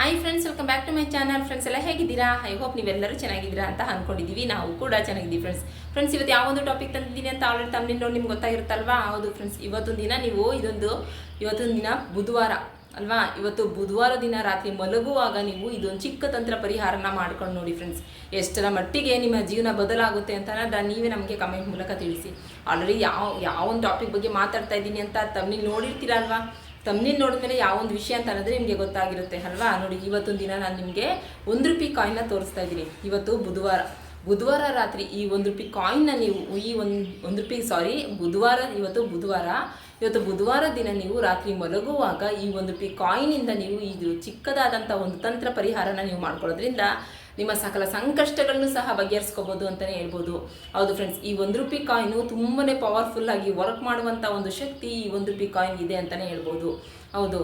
Hi friends welcome back to my channel friends ಎಲ್ಲ ಹೇಗಿದ್ದೀರಾ? I hope ನೀವೆಲ್ಲರೂ ಚೆನ್ನಾಗಿದ್ದೀರಾ ಅಂತ ಅಂದ್ಕೊಂಡಿದ್ದೀವಿ ನಾವು ಕೂಡ ಚೆನ್ನಾಗಿದ್ದೀವಿ ಫ್ರೆಂಡ್ಸ್ ಫ್ರೆಂಡ್ಸ್ ಇವತ್ತು ಯಾವೊಂದು ಟಾಪಿಕ್ ತಂದಿದ್ದೀನಿ ಅಂತ ಆಲ್ರೆಡಿ ತಮ್ಮಲ್ಲಿ ನೋಡಿ ನಿಮ್ಗೆ ಗೊತ್ತಾಗಿರುತ್ತಲ್ವಾ? ಹೌದು ಫ್ರೆಂಡ್ಸ್ ಇವತ್ತೊಂದು ದಿನ ನೀವು ಇದೊಂದು, ಇವತ್ತೊಂದು ದಿನ ಬುಧವಾರ, ಅಲ್ವಾ? ಇವತ್ತು ಬುಧವಾರ ದಿನ ರಾತ್ರಿ ಮಲಗುವಾಗ ನೀವು ಇದೊಂದು ಚಿಕ್ಕ ತಂತ್ರ ಪರಿಹಾರನ ಮಾಡ್ಕೊಂಡು ನೋಡಿ ಫ್ರೆಂಡ್ಸ್ ಎಷ್ಟರ ಮಟ್ಟಿಗೆ ನಿಮ್ಮ ಜೀವನ ಬದಲಾಗುತ್ತೆ ಅಂತ ನೀವೇ ನಮಗೆ ಕಮೆಂಟ್ ಮೂಲಕ ತಿಳಿಸಿ. ಆಲ್ರೆಡಿ ಯಾವ ಯಾವ ಒಂದು ಟಾಪಿಕ್ ಬಗ್ಗೆ ಮಾತಾಡ್ತಾ ಇದ್ದೀನಿ ಅಂತ ತಮ್ಮಲ್ಲಿ ನೋಡಿರ್ತೀರಲ್ವಾ? ತಮ್ಮಲ್ಲಿ ನೋಡಿದ್ಮೇಲೆ ಯಾವ ಒಂದು ವಿಷಯ ಅಂತ ಅನ್ನೋದ್ರೆ ನಿಮಗೆ ಗೊತ್ತಾಗಿರುತ್ತೆ, ಅಲ್ವಾ? ನೋಡಿ, ಇವತ್ತೊಂದು ದಿನ ನಾನು ನಿಮಗೆ ಒಂದು ರೂಪಾಯಿ ಕಾಯಿನ್ನ ತೋರಿಸ್ತಾ ಇದ್ದೀನಿ. ಇವತ್ತು ಬುಧವಾರ. ಬುಧವಾರ ರಾತ್ರಿ ಈ ಒಂದು ರೂಪಾಯಿ ಕಾಯಿನ್ನ ನೀವು, ಈ ಒಂದು ಒಂದು ರೂಪಾಯಿ ಸಾರಿ ಬುಧವಾರ, ಇವತ್ತು ಬುಧವಾರ. ಇವತ್ತು ಬುಧವಾರ ದಿನ ನೀವು ರಾತ್ರಿ ಮಲಗುವಾಗ ಈ ಒಂದು ರೂಪಾಯಿ ಕಾಯಿನಿಂದ ನೀವು ಇದು ಚಿಕ್ಕದಾದಂಥ ಒಂದು ತಂತ್ರ ಪರಿಹಾರನ ನೀವು ಮಾಡ್ಕೊಳ್ಳೋದ್ರಿಂದ ನಿಮ್ಮ ಸಕಲ ಸಂಕಷ್ಟಗಳನ್ನು ಸಹ ಬಗೆಹರಿಸ್ಕೋಬೋದು ಅಂತಲೇ ಹೇಳ್ಬೋದು. ಹೌದು ಫ್ರೆಂಡ್ಸ್ ಈ ಒಂದು ರೂಪಿ ಕಾಯಿನು ತುಂಬನೇ ಪವರ್ಫುಲ್ ಆಗಿ ವರ್ಕ್ ಮಾಡುವಂಥ ಒಂದು ಶಕ್ತಿ ಈ ಒಂದು ರೂಪಿ ಕಾಯಿನ್ ಇದೆ ಅಂತಲೇ ಹೇಳ್ಬೋದು. ಹೌದು,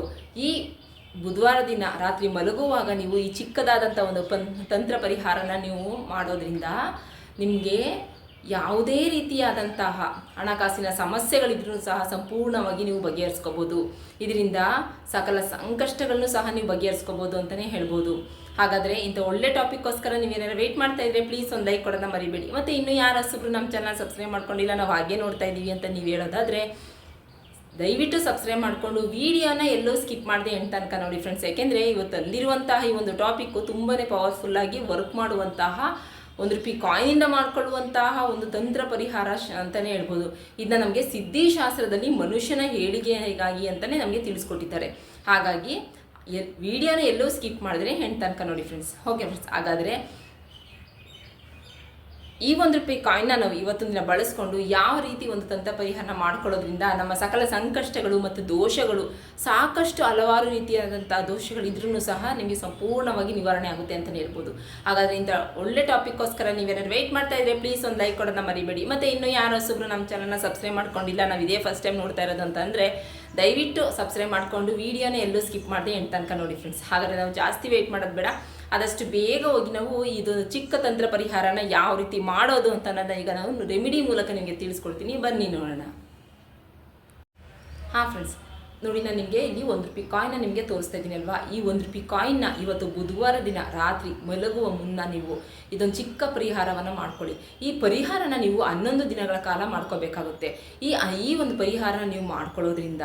ಈ ಬುಧವಾರ ದಿನ ರಾತ್ರಿ ಮಲಗುವಾಗ ನೀವು ಈ ಚಿಕ್ಕದಾದಂಥ ಒಂದು ಪನ್, ತಂತ್ರ ಪರಿಹಾರನ ನೀವು ಮಾಡೋದ್ರಿಂದ ನಿಮಗೆ ಯಾವುದೇ ರೀತಿಯಾದಂತಹ ಹಣಕಾಸಿನ ಸಮಸ್ಯೆಗಳಿದ್ರೂ ಸಹ ಸಂಪೂರ್ಣವಾಗಿ ನೀವು ಬಗೆಹರಿಸ್ಕೋಬೋದು. ಇದರಿಂದ ಸಕಲ ಸಂಕಷ್ಟಗಳನ್ನು ಸಹ ನೀವು ಬಗೆಹರಿಸ್ಕೋಬೋದು ಅಂತಲೇ ಹೇಳ್ಬೋದು. ಹಾಗಾದರೆ ಇಂಥ ಒಳ್ಳೆ ಟಾಪಿಕ್ಕೋಸ್ಕರ ನೀವೇನಾದ್ರು ವೆಯ್ಟ್ ಮಾಡ್ತಾ ಇದ್ರೆ ಪ್ಲೀಸ್ ಒಂದು ಲೈಕ್ ಕೊಡೋದನ್ನ ಮರಿಬೇಡಿ. ಮತ್ತು ಇನ್ನೂ ಯಾರು ನಮ್ಮ ಚಾನಲ್ ಸಬ್ಸ್ಕ್ರೈಬ್ ಮಾಡ್ಕೊಂಡಿಲ್ಲ, ನಾವು ಹಾಗೆ ನೋಡ್ತಾ ಇದ್ದೀವಿ ಅಂತ ನೀವು ಹೇಳೋದಾದರೆ, ದಯವಿಟ್ಟು ಸಬ್ಸ್ಕ್ರೈಬ್ ಮಾಡಿಕೊಂಡು ವಿಡಿಯೋನ ಎಲ್ಲೂ ಸ್ಕಿಪ್ ಮಾಡಿದೆ ಎಂಟು ತನಕ ನೋಡಿ ಫ್ರೆಂಡ್ಸ್ ಯಾಕೆಂದರೆ ಇವತ್ತು ಅಲ್ಲಿರುವಂತಹ ಈ ಒಂದು ಟಾಪಿಕ್ಕು ತುಂಬಾ ಪವರ್ಫುಲ್ಲಾಗಿ ವರ್ಕ್ ಮಾಡುವಂತಹ ಒಂದು ರೂಪಾಯಿ ಕಾಯಿನಿಂದ ಮಾಡ್ಕೊಳ್ಳುವಂತಹ ಒಂದು ತಂತ್ರ ಪರಿಹಾರ ಅಂತಲೇ ಹೇಳ್ಬೋದು. ಇದನ್ನ ನಮಗೆ ಸಿದ್ಧಿಶಾಸ್ತ್ರದಲ್ಲಿ ಮನುಷ್ಯನ ಏಳಿಗೆಗಾಗಿ ಅಂತಲೇ ನಮಗೆ ತಿಳಿಸ್ಕೊಟ್ಟಿದ್ದಾರೆ. ಹಾಗಾಗಿ ವಿಡಿಯೋನ ಎಲ್ಲೋ ಸ್ಕಿಪ್ ಮಾಡಿದ್ರೆ ಹೆಣ್ಣು ತನಕ ನೋಡಿ ಫ್ರೆಂಡ್ಸ್ ಓಕೆ ಫ್ರೆಂಡ್ಸ್ ಹಾಗಾದರೆ ಈ ಒಂದು ರೂಪಾಯಿ ಕಾಯಿನ್ನ ನಾವು ಇವತ್ತೊಂದು ದಿನ ಬಳಸ್ಕೊಂಡು ಯಾವ ರೀತಿ ಒಂದು ತಂತ್ರ ಪರಿಹಾರ ಮಾಡ್ಕೊಳ್ಳೋದ್ರಿಂದ ನಮ್ಮ ಸಕಲ ಸಂಕಷ್ಟಗಳು ಮತ್ತು ದೋಷಗಳು ಸಾಕಷ್ಟು ಹಲವಾರು ರೀತಿಯಾದಂಥ ದೋಷಗಳಿದ್ರೂ ಸಹ ನಿಮಗೆ ಸಂಪೂರ್ಣವಾಗಿ ನಿವಾರಣೆ ಆಗುತ್ತೆ ಅಂತಲೇ ಹೇಳ್ಬೋದು. ಹಾಗಾದ್ರೆ ಇಂಥ ಒಳ್ಳೆ ಟಾಪಿಕ್ಕೋಸ್ಕರ ನೀವೇನಾದ್ರು ವೆಯ್ಟ್ ಮಾಡ್ತಾ ಇದ್ರೆ ಪ್ಲೀಸ್ ಒಂದು ಲೈಕ್ ಕೊಡೋದನ್ನ ಮರಿಬೇಡಿ. ಮತ್ತು ಇನ್ನೂ ಯಾರು ಸುಬ್ರು ನಮ್ಮ ಚಾನಲ್ನ ಸಬ್ಸ್ಕ್ರೈಬ್ ಮಾಡ್ಕೊಂಡಿಲ್ಲ ನಾವು ಇದೇ ಫಸ್ಟ್ ಟೈಮ್ ನೋಡ್ತಾ ಇರೋದು ಅಂತಂದರೆ ದಯವಿಟ್ಟು ಸಬ್ಸ್ಕ್ರೈಬ್ ಮಾಡಿಕೊಂಡು ವೀಡಿಯೋನ ಎಲ್ಲೂ ಸ್ಕಿಪ್ ಮಾಡಿದೆ ಎಂಟು ತನಕ ನೋಡಿ ಫ್ರೆಂಡ್ಸ್ ಹಾಗಾದರೆ ನಾವು ಜಾಸ್ತಿ ವೆಯ್ಟ್ ಮಾಡೋದು ಬೇಡ. ಆದಷ್ಟು ಬೇಗ ಹೋಗಿ ನಾವು ಇದು ಚಿಕ್ಕ ತಂತ್ರ ಪರಿಹಾರನ ಯಾವ ರೀತಿ ಮಾಡೋದು ಅಂತ ಅನ್ನೋದನ್ನ ಈಗ ನಾವು ರೆಮಿಡಿ ಮೂಲಕ ನಿಮಗೆ ತಿಳಿಸ್ಕೊಡ್ತೀನಿ. ಬನ್ನಿ ನೋಡೋಣ. ಹಾಂ ಫ್ರೆಂಡ್ಸ್ ನೋಡಿ, ನಾನು ನಿಮಗೆ ಇಲ್ಲಿ ಒಂದು ರೂಪಾಯಿ ಕಾಯಿನ್ನ ನಿಮಗೆ ತೋರಿಸ್ತಾ ಇದ್ದೀನಿ ಅಲ್ವಾ? ಈ ಒಂದು ರೂಪಾಯಿ ಕಾಯಿನ್ನ ಇವತ್ತು ಬುಧವಾರ ದಿನ ರಾತ್ರಿ ಮಲಗುವ ಮುನ್ನ ನೀವು ಇದೊಂದು ಚಿಕ್ಕ ಪರಿಹಾರವನ್ನು ಮಾಡ್ಕೊಳ್ಳಿ. ಈ ಪರಿಹಾರನ ನೀವು ಹನ್ನೊಂದು ದಿನಗಳ ಕಾಲ ಮಾಡ್ಕೋಬೇಕಾಗುತ್ತೆ. ಈ ಈ ಒಂದು ಪರಿಹಾರನ ನೀವು ಮಾಡ್ಕೊಳ್ಳೋದ್ರಿಂದ